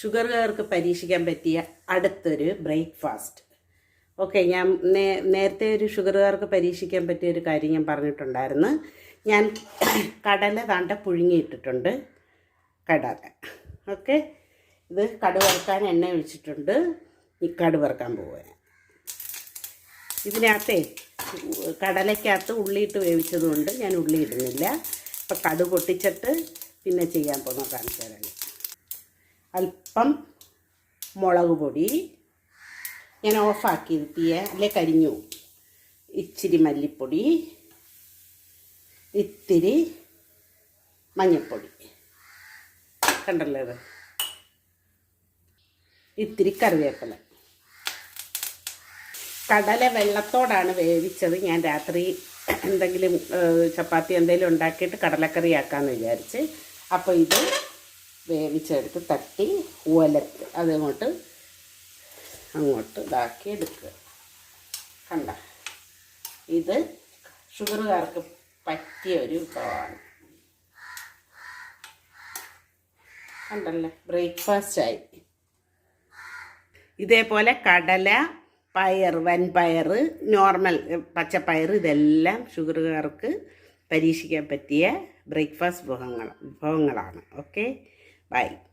ഷുഗറുകാർക്ക് പരീക്ഷിക്കാൻ പറ്റിയ അടുത്തൊരു ബ്രേക്ക്ഫാസ്റ്റ്. ഓക്കെ ഞാൻ നേ നേരത്തെ ഒരു ഷുഗറുകാർക്ക് പരീക്ഷിക്കാൻ പറ്റിയ ഒരു കാര്യം ഞാൻ പറഞ്ഞിട്ടുണ്ടായിരുന്നു. ഞാൻ കടല താണ്ട പുഴുങ്ങിയിട്ടിട്ടുണ്ട്. കടല ഓക്കെ ഇത് കടു വറുക്കാൻ എണ്ണ ഒഴിച്ചിട്ടുണ്ട്. ഈ കടുവറുക്കാൻ പോവുക ഇതിനകത്തേ കടലയ്ക്കകത്ത് ഉള്ളിയിട്ട് വേവിച്ചതുകൊണ്ട് ഞാൻ ഉള്ളി ഇടുന്നില്ല. അപ്പം കടു പൊട്ടിച്ചിട്ട് പിന്നെ ചെയ്യാൻ പോകുന്ന കാണിച്ചു തരാം. അല്പം മുളക് പൊടി. ഞാൻ ഓഫാക്കി തീയ അല്ലെ കരിഞ്ഞു. ഇച്ചിരി മല്ലിപ്പൊടി. ഇത്തിരി മഞ്ഞൾപ്പൊടി. കണ്ടല്ലോ ഇത് ഇത്തിരി കറിവേപ്പില. കടല വെള്ളത്തോടാണ് വേവിച്ചത്. ഞാൻ രാത്രി എന്തെങ്കിലും ചപ്പാത്തി എന്തെങ്കിലും ഉണ്ടാക്കിയിട്ട് കടലക്കറി ആക്കാമെന്ന് വിചാരിച്ച്. അപ്പോൾ ഇത് വേവിച്ചെടുത്ത് തട്ടി ഉലത്ത് അതങ്ങോട്ട് അങ്ങോട്ട് ഇതാക്കി എടുക്കുക. കണ്ട? ഇത് ഷുഗറുകാർക്ക് പറ്റിയ ഒരു വിഭവമാണ്. കണ്ടല്ലേ? ബ്രേക്ക്ഫാസ്റ്റ് ആയി. ഇതേപോലെ കടല പയർ വൻപയർ നോർമൽ പച്ചപ്പയർ ഇതെല്ലാം ഷുഗറുകാർക്ക് പരീക്ഷിക്കാൻ പറ്റിയ ബ്രേക്ക്ഫാസ്റ്റ് വിഭവങ്ങൾ വിഭവങ്ങളാണ്. ഓക്കെ? Bye.